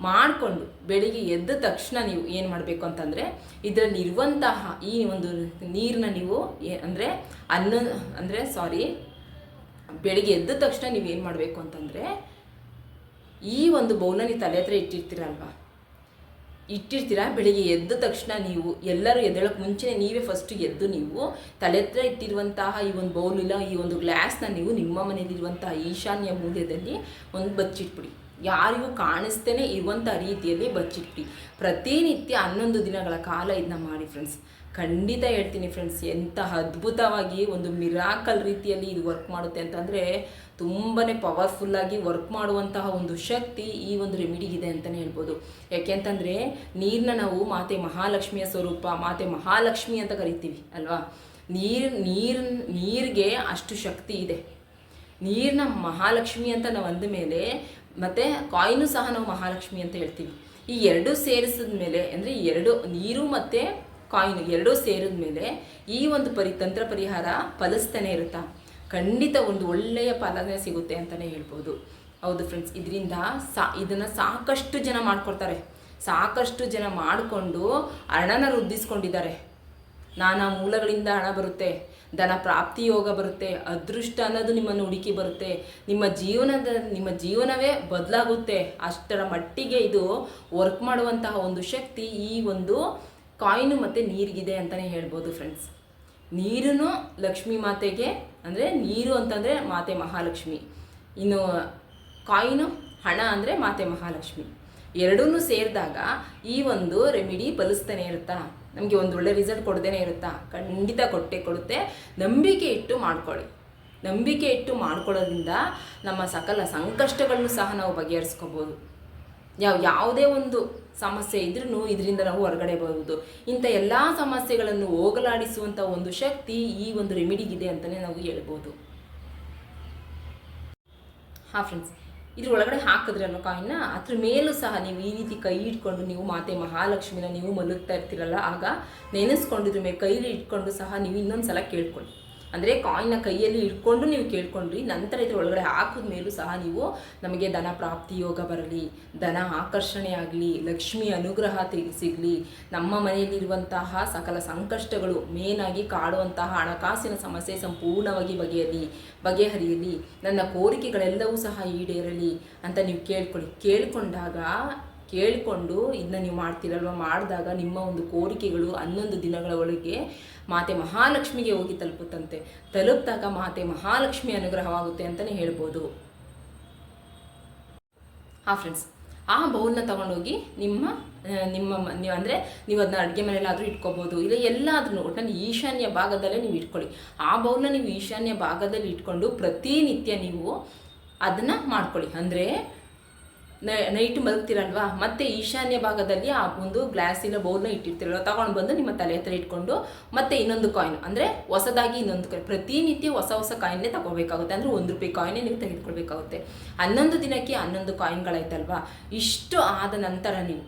ಮಾಡಿಕೊಂಡು ಬೆಳಿಗ್ಗೆ ಎದ್ದ ತಕ್ಷಣ ನೀವು ಏನು ಮಾಡಬೇಕು ಅಂತಂದರೆ ಇದರಲ್ಲಿರುವಂತಹ ಈ ಒಂದು ನೀರನ್ನ ನೀವು ಅಂದರೆ ಅನ್ನ, ಅಂದರೆ ಸಾರಿ ಬೆಳಿಗ್ಗೆ ಎದ್ದ ತಕ್ಷಣ ನೀವು ಏನು ಮಾಡಬೇಕು ಅಂತಂದರೆ ಈ ಒಂದು ಬೌಲ್ನ ನೀವು ತಲೆ ಹತ್ರ ಇಟ್ಟಿರ್ತೀರಲ್ವ? ಇಟ್ಟಿರ್ತೀರ? ಬೆಳಿಗ್ಗೆ ಎದ್ದ ತಕ್ಷಣ ನೀವು ಎಲ್ಲರೂ ಎದ್ದೇಳಕ್ಕೆ ಮುಂಚೆ ನೀವೇ ಫಸ್ಟ್ ಎದ್ದು ನೀವು ತಲೆ ಹತ್ರ ಇಟ್ಟಿರುವಂತಹ ಈ ಒಂದು ಬೌಲ್ ಇಲ್ಲ ಈ ಒಂದು ಗ್ಲಾಸ್ನ ನೀವು ನಿಮ್ಮ ಮನೆಯಲ್ಲಿರುವಂತಹ ಈಶಾನ್ಯ ಮೂಲ್ಯದಲ್ಲಿ ಒಂದು ಬಚ್ಚಿಟ್ಬಿಡಿ. ಯಾರಿಗೂ ಕಾಣಿಸ್ತೇನೆ ಇರುವಂಥ ರೀತಿಯಲ್ಲಿ ಬಚ್ಚಿಟ್ಟಿ. ಪ್ರತಿನಿತ್ಯ ಹನ್ನೊಂದು ದಿನಗಳ ಕಾಲ ಇದನ್ನ ಮಾಡಿ ಫ್ರೆಂಡ್ಸ್ ಖಂಡಿತ ಹೇಳ್ತೀನಿ ಫ್ರೆಂಡ್ಸ್ ಎಂಥ ಅದ್ಭುತವಾಗಿ ಒಂದು ಮಿರಾಕಲ್ ರೀತಿಯಲ್ಲಿ ಇದು ವರ್ಕ್ ಮಾಡುತ್ತೆ ಅಂತಂದರೆ ತುಂಬಾ ಪವರ್ಫುಲ್ಲಾಗಿ ವರ್ಕ್ ಮಾಡುವಂತಹ ಒಂದು ಶಕ್ತಿ ಈ ಒಂದು ರೆಮಿಡಿಗಿದೆ ಅಂತಲೇ ಹೇಳ್ಬೋದು. ಯಾಕೆಂತಂದರೆ ನೀರನ್ನ ನಾವು ಮಾತೆ ಮಹಾಲಕ್ಷ್ಮಿಯ ಸ್ವರೂಪ, ಮಾತೆ ಮಹಾಲಕ್ಷ್ಮಿ ಅಂತ ಕರಿತೀವಿ ಅಲ್ವಾ? ನೀರು ನೀರು, ನೀರಿಗೆ ಅಷ್ಟು ಶಕ್ತಿ ಇದೆ. ನೀರನ್ನ ಮಹಾಲಕ್ಷ್ಮಿ ಅಂತ ನಾವು ಅಂದ ಮೇಲೆ ಮತ್ತು ಕಾಯಿನು ಸಹ ನಾವು ಮಹಾಲಕ್ಷ್ಮಿ ಅಂತ ಹೇಳ್ತೀವಿ. ಈ ಎರಡು ಸೇರಿಸಿದ ಮೇಲೆ ಅಂದರೆ ಎರಡು ನೀರು ಮತ್ತು ಕಾಯಿನು ಎರಡೂ ಸೇರಿದ ಮೇಲೆ ಈ ಒಂದು ಪರಿ ತಂತ್ರ ಪರಿಹಾರ ಫಲಿಸ್ತಾನೆ ಇರುತ್ತಾ? ಖಂಡಿತ ಒಂದು ಒಳ್ಳೆಯ ಫಲನೇ ಸಿಗುತ್ತೆ ಅಂತಲೇ ಹೇಳ್ಬೋದು. ಹೌದು ಫ್ರೆಂಡ್ಸ್ ಇದರಿಂದ ಸಾ, ಇದನ್ನು ಸಾಕಷ್ಟು ಜನ ಮಾಡ್ಕೊಳ್ತಾರೆ. ಸಾಕಷ್ಟು ಜನ ಮಾಡಿಕೊಂಡು ಹಣನ ವೃದ್ಧಿಸ್ಕೊಂಡಿದ್ದಾರೆ ನಾನಾ ಮೂಲಗಳಿಂದ ಹಣ ಬರುತ್ತೆ. ಧನ ಪ್ರಾಪ್ತಿ ಯೋಗ ಬರುತ್ತೆ, ಅದೃಷ್ಟ ಅನ್ನೋದು ನಿಮ್ಮನ್ನು ಹುಡುಕಿ ಬರುತ್ತೆ, ನಿಮ್ಮ ಜೀವನದ, ನಿಮ್ಮ ಜೀವನವೇ ಬದಲಾಗುತ್ತೆ. ಅಷ್ಟರ ಮಟ್ಟಿಗೆ ಇದು ವರ್ಕ್ ಮಾಡುವಂತಹ ಒಂದು ಶಕ್ತಿ ಈ ಒಂದು ಕಾಯಿನು ಮತ್ತು ನೀರಿಗಿದೆ ಅಂತಲೇ ಹೇಳ್ಬೋದು ಫ್ರೆಂಡ್ಸ್ ನೀರನ್ನು ಲಕ್ಷ್ಮಿ ಮಾತೆಗೆ, ಅಂದರೆ ನೀರು ಅಂತಂದರೆ ಮಾತೆ ಮಹಾಲಕ್ಷ್ಮಿ. ಇನ್ನು ಕಾಯಿನು ಹಣ ಅಂದರೆ ಮಾತೆ ಮಹಾಲಕ್ಷ್ಮಿ. ಎರಡೂ ಸೇರಿದಾಗ ಈ ಒಂದು ರೆಮಿಡಿ ಬಲಿಸ್ತಾನೆ ಇರುತ್ತಾ? ನಮಗೆ ಒಂದು ಒಳ್ಳೆ ರಿಸಲ್ಟ್ ಕೊಡದೇನೆ ಇರುತ್ತಾ? ಖಂಡಿತ ಕೊಟ್ಟೆ ಕೊಡುತ್ತೆ. ನಂಬಿಕೆ ಇಟ್ಟು ಮಾಡ್ಕೊಳ್ಳಿ. ನಂಬಿಕೆ ಇಟ್ಟು ಮಾಡ್ಕೊಳ್ಳೋದ್ರಿಂದ ನಮ್ಮ ಸಕಲ ಸಂಕಷ್ಟಗಳನ್ನು ಸಹ ನಾವು ಬಗೆಹರಿಸ್ಕೋಬೋದು. ಯಾವ, ಯಾವುದೇ ಒಂದು ಸಮಸ್ಯೆ ಇದ್ರೂ ಇದರಿಂದ ನಾವು ಹೊರಗಡೆ ಬರುವುದು. ಇಂಥ ಎಲ್ಲ ಸಮಸ್ಯೆಗಳನ್ನು ಹೋಗಲಾಡಿಸುವಂಥ ಒಂದು ಶಕ್ತಿ ಈ ಒಂದು ರೆಮಿಡಿಗಿದೆ ಅಂತಲೇ ನಾವು ಹೇಳ್ಬೋದು. ಹಾಂ ಫ್ರೆಂಡ್ಸ್ ಇದ್ರ ಒಳಗಡೆ ಹಾಕಿದ್ರಲ್ಲ ಕಾಯಿನ್ನ ಅದ್ರ ಮೇಲೂ ಸಹ ನೀವು ಈ ರೀತಿ ಕೈ ಇಟ್ಕೊಂಡು ನೀವು ಮಾತೆ ಮಹಾಲಕ್ಷ್ಮಿನ ನೀವು ಮಲಗ್ತಾ ಇರ್ತೀರಲ್ಲ, ಆಗ ನೆನೆಸ್ಕೊಂಡಿದ್ರ ಮೇಲೆ ಕೈಲಿ ಇಟ್ಕೊಂಡು ಸಹ ನೀವು ಇನ್ನೊಂದು ಸಲ ಕೇಳ್ಕೊಳ್ಳಿ. ಅಂದರೆ ಕಾಯಿನ ಕೈಯಲ್ಲಿ ಇಟ್ಕೊಂಡು ನೀವು ಕೇಳ್ಕೊಂಡ್ರಿ, ನಂತರ ಇದ್ರ ಒಳಗಡೆ ಹಾಕಿದ ಮೇಲೂ ಸಹ ನೀವು ನಮಗೆ ಧನ ಪ್ರಾಪ್ತಿ ಯೋಗ ಬರಲಿ, ಧನ ಆಕರ್ಷಣೆ ಆಗಲಿ, ಲಕ್ಷ್ಮಿ ಅನುಗ್ರಹ ಸಿಗಲಿ. ನಮ್ಮ ಮನೆಯಲ್ಲಿರುವಂತಹ ಸಕಲ ಸಂಕಷ್ಟಗಳು ಮೇನಾಗಿ ಕಾಡುವಂತಹ ಹಣಕಾಸಿನ ಸಮಸ್ಯೆ ಸಂಪೂರ್ಣವಾಗಿ ಬಗೆಯಲಿ, ಬಗೆಹರಿಯಲಿ. ನನ್ನ ಕೋರಿಕೆಗಳೆಲ್ಲವೂ ಸಹ ಈಡೇರಲಿ ಅಂತ ನೀವು ಕೇಳ್ಕೊಳ್ಳಿ. ಕೇಳಿಕೊಂಡಾಗ, ಕೇಳಿಕೊಂಡು ಇದನ್ನ ನೀವು ಮಾಡ್ತೀರಲ್ವ, ಮಾಡಿದಾಗ ನಿಮ್ಮ ಒಂದು ಕೋರಿಕೆಗಳು ಹನ್ನೊಂದು ದಿನಗಳ ಒಳಗೆ ಮಾತೆ ಮಹಾಲಕ್ಷ್ಮಿಗೆ ಹೋಗಿ ತಲುಪುತ್ತಂತೆ. ತಲುಪಿದಾಗ ಮಾತೆ ಮಹಾಲಕ್ಷ್ಮಿ ಅನುಗ್ರಹವಾಗುತ್ತೆ ಅಂತಲೇ ಹೇಳ್ಬೋದು. ಹಾ ಫ್ರೆಂಡ್ಸ್ ಆ ಬೌಲ್ನ ತಗೊಂಡೋಗಿ ನಿಮ್ಮ ನಿಮ್ಮ ನೀವು ಅಂದರೆ ನೀವು ಅದನ್ನ ಅಡುಗೆ ಮನೆಯಲ್ಲಾದರೂ ಇಟ್ಕೋಬೋದು. ಇಲ್ಲ ಎಲ್ಲಾದ್ರೂ ಒಟ್ಟಿನಲ್ಲಿ ಈಶಾನ್ಯ ಭಾಗದಲ್ಲೇ ನೀವು ಇಟ್ಕೊಳ್ಳಿ. ಆ ಬೌಲ್ನ ನೀವು ಈಶಾನ್ಯ ಭಾಗದಲ್ಲಿ ಇಟ್ಕೊಂಡು ಪ್ರತಿನಿತ್ಯ ನೀವು ಅದನ್ನು ಮಾಡ್ಕೊಳ್ಳಿ. ಅಂದರೆ ನೈಟ್ ಮಲಗ್ತಿರಲ್ವಾ? ಮತ್ತೆ ಈಶಾನ್ಯ ಭಾಗದಲ್ಲಿ ಆ ಒಂದು ಗ್ಲಾಸಿನ ಬೌಲ್ನ ಇಟ್ಟಿರ್ತಿರಲ್ವ? ತಗೊಂಡು ಬಂದು ನಿಮ್ಮ ತಲೆ ಹತ್ರ ಇಟ್ಕೊಂಡು ಮತ್ತೆ ಇನ್ನೊಂದು ಕಾಯಿನ್ ಅಂದರೆ ಹೊಸದಾಗಿ ಇನ್ನೊಂದು ಕಾಯಿನ್ ಪ್ರತಿನಿತ್ಯ ಹೊಸ ಹೊಸ ಕಾಯಿನ್ನೇ ತಗೋಬೇಕಾಗುತ್ತೆ. ಅಂದರೆ ಒಂದು ರೂಪಾಯಿ ಕಾಯಿನೇ ನೀವು ತೆಗೆದುಕೊಳ್ಬೇಕಾಗುತ್ತೆ. ಹನ್ನೊಂದು ದಿನಕ್ಕೆ ಹನ್ನೊಂದು ಕಾಯಿನ್ಗಳಾಯ್ತಲ್ವಾ ಇಷ್ಟು ಆದ ನಂತರ ನೀವು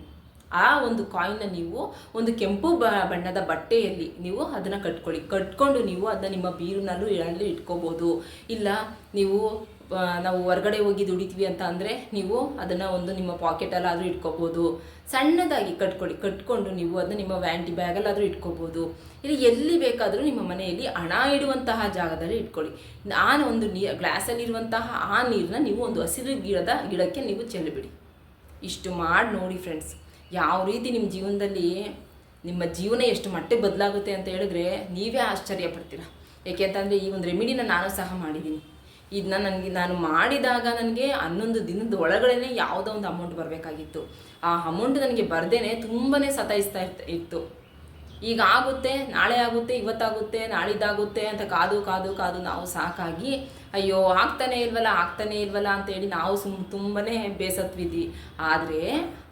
ಆ ಒಂದು ಕಾಯಿನ್ನ ನೀವು ಒಂದು ಕೆಂಪು ಬಣ್ಣದ ಬಟ್ಟೆಯಲ್ಲಿ ನೀವು ಅದನ್ನು ಕಟ್ಕೊಳ್ಳಿ. ಕಟ್ಕೊಂಡು ನೀವು ಅದನ್ನ ನಿಮ್ಮ ಬೀರಿನಲ್ಲೂ ಇಳಲ್ಲೂ ಇಟ್ಕೋಬೋದು. ಇಲ್ಲ ನೀವು ನಾವು ಹೊರಗಡೆ ಹೋಗಿ ದುಡಿತೀವಿ ಅಂತ ಅಂದರೆ ನೀವು ಅದನ್ನು ಒಂದು ನಿಮ್ಮ ಪಾಕೆಟಲ್ಲಾದರೂ ಇಟ್ಕೋಬೋದು. ಸಣ್ಣದಾಗಿ ಕಟ್ಕೊಳ್ಳಿ ಕಟ್ಕೊಂಡು ನೀವು ಅದನ್ನ ನಿಮ್ಮ ವ್ಯಾಂಟಿ ಬ್ಯಾಗಲ್ಲಾದರೂ ಇಟ್ಕೋಬೋದು. ಇಲ್ಲಿ ಎಲ್ಲಿ ಬೇಕಾದರೂ ನಿಮ್ಮ ಮನೆಯಲ್ಲಿ ಹಣ ಇಡುವಂತಹ ಜಾಗದಲ್ಲಿ ಇಟ್ಕೊಳ್ಳಿ. ಆ ಒಂದು ನೀ, ಗ್ಲಾಸಲ್ಲಿರುವಂತಹ ಆ ನೀರನ್ನ ನೀವು ಒಂದು ಹಸಿರು ಗಿಡದ ಗಿಡಕ್ಕೆ ನೀವು ಚೆಲ್ಲಿಬಿಡಿ. ಇಷ್ಟು ಮಾಡಿ ನೋಡಿ ಫ್ರೆಂಡ್ಸ್ ಯಾವ ರೀತಿ ನಿಮ್ಮ ಜೀವನದಲ್ಲಿ ನಿಮ್ಮ ಜೀವನ ಎಷ್ಟು ಮಟ್ಟಿಗೆ ಬದಲಾಗುತ್ತೆ ಅಂತ ಹೇಳಿದ್ರೆ ನೀವೇ ಆಶ್ಚರ್ಯ ಪಡ್ತೀರ. ಏಕೆ ಅಂತಂದರೆ ಈ ಒಂದು ರೆಮಿಡಿನ ನಾನು ಸಹ ಮಾಡಿದ್ದೀನಿ. ಇದನ್ನ ನನಗೆ ನಾನು ಮಾಡಿದಾಗ ನನಗೆ ಹನ್ನೊಂದು ದಿನದ ಒಳಗಡೆ ಯಾವುದೋ ಒಂದು ಅಮೌಂಟ್ ಬರಬೇಕಾಗಿತ್ತು. ಆ ಅಮೌಂಟ್ ನನಗೆ ಬರ್ದೇನೆ ತುಂಬಾ ಸತಾಯಿಸ್ತಾ ಇರ್ತ, ಇತ್ತು. ಈಗ ಆಗುತ್ತೆ, ನಾಳೆ ಆಗುತ್ತೆ, ಇವತ್ತಾಗುತ್ತೆ ನಾಳಿದ್ದಾಗುತ್ತೆ ಅಂತ ಕಾದು ಕಾದು ಕಾದು ನಾವು ಸಾಕಾಗಿ, ಅಯ್ಯೋ ಆಗ್ತಾನೆ ಇಲ್ವಲ್ಲ ಆಗ್ತಾನೆ ಇಲ್ವಲ್ಲ ಅಂತೇಳಿ ನಾವು ಸುಮ್ ತುಂಬನೇ ಬೇಸತ್ವಿದ್ವಿ. ಆದರೆ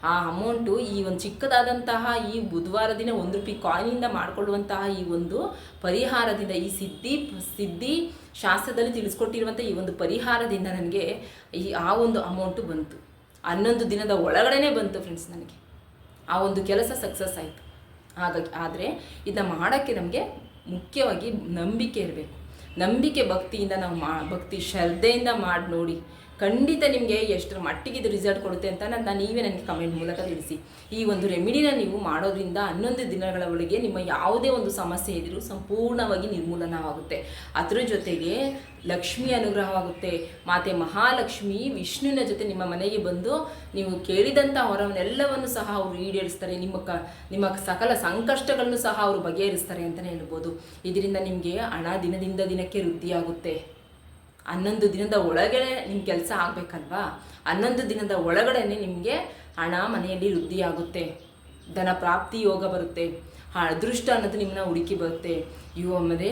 ಆ ಅಮೌಂಟು ಈ ಒಂದು ಚಿಕ್ಕದಾದಂತಹ ಈ ಬುಧವಾರ ದಿನ ಒಂದು ರೂಪಾಯಿ ಕಾಯಿನಿಂದ ಮಾಡಿಕೊಳ್ಳುವಂತಹ ಈ ಒಂದು ಪರಿಹಾರದಿಂದ ಈ ಸಿದ್ಧಿ ಸಿದ್ಧಿ ಶಾಸ್ತ್ರದಲ್ಲಿ ತಿಳಿಸ್ಕೊಟ್ಟಿರುವಂಥ ಈ ಒಂದು ಪರಿಹಾರದಿಂದ ನನಗೆ ಈ, ಆ ಒಂದು ಅಮೌಂಟು ಬಂತು. ಹನ್ನೊಂದು ದಿನದ ಒಳಗಡೆನೇ ಬಂತು ಫ್ರೆಂಡ್ಸ್ ನನಗೆ. ಆ ಒಂದು ಕೆಲಸ ಸಕ್ಸಸ್ ಆಯಿತು. ಹಾಗಾಗಿ, ಆದರೆ ಇದನ್ನ ಮಾಡೋಕ್ಕೆ ನಮಗೆ ಮುಖ್ಯವಾಗಿ ನಂಬಿಕೆ ಇರಬೇಕು. ನಂಬಿಕೆ ಭಕ್ತಿಯಿಂದ ನಾವು ಮಾ, ಭಕ್ತಿ ಶ್ರದ್ಧೆಯಿಂದ ಮಾಡಿ ನೋಡಿ ಖಂಡಿತ ನಿಮಗೆ ಎಷ್ಟರ ಮಟ್ಟಿಗೆ ಇದು ರಿಸಲ್ಟ್ ಕೊಡುತ್ತೆ ಅಂತ ನನ್ನ ನೀವೇ ನನಗೆ ಕಮೆಂಟ್ ಮೂಲಕ ತಿಳಿಸಿ. ಈ ಒಂದು ರೆಮಿಡಿನ ನೀವು ಮಾಡೋದ್ರಿಂದ ಹನ್ನೊಂದು ದಿನಗಳ ಒಳಗೆ ನಿಮ್ಮ ಯಾವುದೇ ಒಂದು ಸಮಸ್ಯೆ ಇದ್ರೂ ಸಂಪೂರ್ಣವಾಗಿ ನಿರ್ಮೂಲನವಾಗುತ್ತೆ. ಅದರ ಜೊತೆಗೆ ಲಕ್ಷ್ಮಿ ಅನುಗ್ರಹವಾಗುತ್ತೆ. ಮಾತೆ ಮಹಾಲಕ್ಷ್ಮಿ ವಿಷ್ಣುವಿನ ಜೊತೆ ನಿಮ್ಮ ಮನೆಗೆ ಬಂದು ನೀವು ಕೇಳಿದಂಥ ಹೊರವನ್ನೆಲ್ಲವನ್ನು ಸಹ ಅವರು ಈಡೇರಿಸ್ತಾರೆ. ನಿಮ್ಮ ಕ, ನಿಮ್ಮ ಸಕಲ ಸಂಕಷ್ಟಗಳನ್ನು ಸಹ ಅವರು ಬಗೆಹರಿಸ್ತಾರೆ ಅಂತಲೇ ಹೇಳ್ಬೋದು. ಇದರಿಂದ ನಿಮಗೆ ಹಣ ದಿನದಿಂದ ದಿನಕ್ಕೆ ವೃದ್ಧಿಯಾಗುತ್ತೆ. ಹನ್ನೊಂದು ದಿನದ ಒಳಗಡೆ ನಿಮ್ಮ ಕೆಲಸ ಆಗಬೇಕಲ್ವಾ? ಹನ್ನೊಂದು ದಿನದ ಒಳಗಡೆ ನಿಮಗೆ ಹಣ ಮನೆಯಲ್ಲಿ ವೃದ್ಧಿಯಾಗುತ್ತೆ. ಧನ ಪ್ರಾಪ್ತಿ ಯೋಗ ಬರುತ್ತೆ. ಅದೃಷ್ಟ ಅನ್ನೋದು ನಿಮ್ಮನ್ನ ಹುಡುಕಿ ಬರುತ್ತೆ. ಇವು ಯೋಗ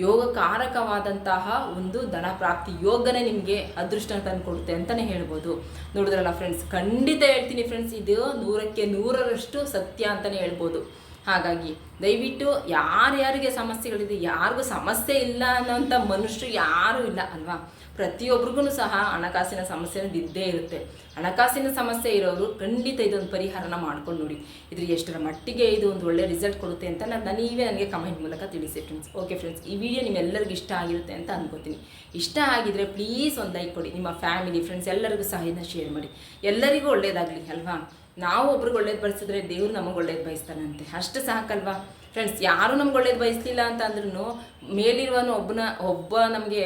ಯೋಗಕಾರಕವಾದಂತಹ ಒಂದು ಧನ ಪ್ರಾಪ್ತಿ ಯೋಗನೇ ನಿಮಗೆ ಅದೃಷ್ಟ ತಂದು ಕೊಡುತ್ತೆ ಅಂತಲೇ ಹೇಳ್ಬೋದು. ನೋಡಿದ್ರಲ್ಲ ಫ್ರೆಂಡ್ಸ್ ಖಂಡಿತ ಹೇಳ್ತೀನಿ ಫ್ರೆಂಡ್ಸ್ ಇದು ನೂರಕ್ಕೆ ನೂರರಷ್ಟು ಸತ್ಯ ಅಂತಲೇ ಹೇಳ್ಬೋದು. ಹಾಗಾಗಿ ದಯವಿಟ್ಟು ಯಾರ್ಯಾರಿಗೆ ಸಮಸ್ಯೆಗಳಿದೆ, ಯಾರಿಗೂ ಸಮಸ್ಯೆ ಇಲ್ಲ ಅನ್ನೋಂಥ ಮನುಷ್ಯರು ಯಾರೂ ಇಲ್ಲ ಅಲ್ವಾ? ಪ್ರತಿಯೊಬ್ರಿಗೂ ಸಹ ಹಣಕಾಸಿನ ಸಮಸ್ಯೆ ಇದ್ದೇ ಇರುತ್ತೆ. ಹಣಕಾಸಿನ ಸಮಸ್ಯೆ ಇರೋರು ಖಂಡಿತ ಇದೊಂದು ಪರಿಹಾರನ ಮಾಡ್ಕೊಂಡು ನೋಡಿ. ಇದ್ರ ಎಷ್ಟರ ಮಟ್ಟಿಗೆ ಇದು ಒಂದು ಒಳ್ಳೆ ರಿಸಲ್ಟ್ ಕೊಡುತ್ತೆ ಅಂತ ನಾನು ನೀವೇ ನನಗೆ ಕಮೆಂಟ್ ಮೂಲಕ ತಿಳಿಸಿ ಫ್ರೆಂಡ್ಸ್ ಓಕೆ ಫ್ರೆಂಡ್ಸ್ ಈ ವಿಡಿಯೋ ನಿಮ್ಮೆಲ್ಲರಿಗೂ ಇಷ್ಟ ಆಗಿರುತ್ತೆ ಅಂತ ಅನ್ಕೋತೀನಿ. ಇಷ್ಟ ಆಗಿದ್ರೆ ಪ್ಲೀಸ್ ಒಂದು ಲೈಕ್ ಕೊಡಿ. ನಿಮ್ಮ ಫ್ಯಾಮಿಲಿ ಫ್ರೆಂಡ್ಸ್ ಎಲ್ಲರಿಗೂ ಸಹ ಇದನ್ನ ಶೇರ್ ಮಾಡಿ. ಎಲ್ಲರಿಗೂ ಒಳ್ಳೆಯದಾಗಲಿ ಅಲ್ವಾ? ನಾವು ಒಬ್ರಿಗೆ ಒಳ್ಳೇದು ಬಯಸಿದ್ರೆ ದೇವ್ರು ನಮಗೆ ಒಳ್ಳೇದು ಬಯಸ್ತಾನಂತೆ. ಅಷ್ಟು ಸಾಕಲ್ವಾ? ಫ್ರೆಂಡ್ಸ್ ಯಾರು ನಮ್ಗೆ ಒಳ್ಳೇದು ಬಯಸಲಿಲ್ಲ ಅಂತ ಅಂದ್ರೂ ಮೇಲಿರುವನು ಒಬ್ಬನ, ಒಬ್ಬ ನಮಗೆ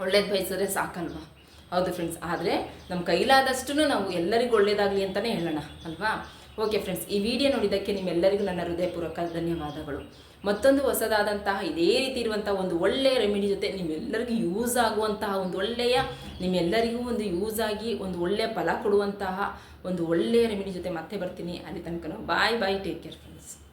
ಒಳ್ಳೇದು ಬಯಸಿದ್ರೆ ಸಾಕಲ್ವಾ? ಹೌದು ಫ್ರೆಂಡ್ಸ್ ಆದರೆ ನಮ್ಮ ಕೈಲಾದಷ್ಟು ನಾವು ಎಲ್ಲರಿಗೂ ಒಳ್ಳೇದಾಗಲಿ ಅಂತಲೇ ಹೇಳೋಣ, ಅಲ್ವಾ? ಓಕೆ ಫ್ರೆಂಡ್ಸ್ ಈ ವಿಡಿಯೋ ನೋಡಿದ್ದಕ್ಕೆ ನಿಮ್ಮೆಲ್ಲರಿಗೂ ನನ್ನ ಹೃದಯಪೂರ್ವಕ ಧನ್ಯವಾದಗಳು. ಮತ್ತೊಂದು ಹೊಸದಾದಂತಹ ಇದೇ ರೀತಿ ಇರುವಂತಹ ಒಂದು ಒಳ್ಳೆಯ ರೆಮಿಡಿ ಜೊತೆ ನಿಮ್ಮೆಲ್ಲರಿಗೂ ಯೂಸ್ ಆಗುವಂತಹ ಒಂದು ಒಳ್ಳೆಯ, ನಿಮ್ಮೆಲ್ಲರಿಗೂ ಒಂದು ಯೂಸ್ ಆಗಿ ಒಂದು ಒಳ್ಳೆಯ ಫಲ ಕೊಡುವಂತಹ ಒಂದು ಒಳ್ಳೆಯ ರೆಮಿಡಿ ಜೊತೆ ಮತ್ತೆ ಬರ್ತೀನಿ. ಅಲ್ಲಿ ತನಕ bye bye take care friends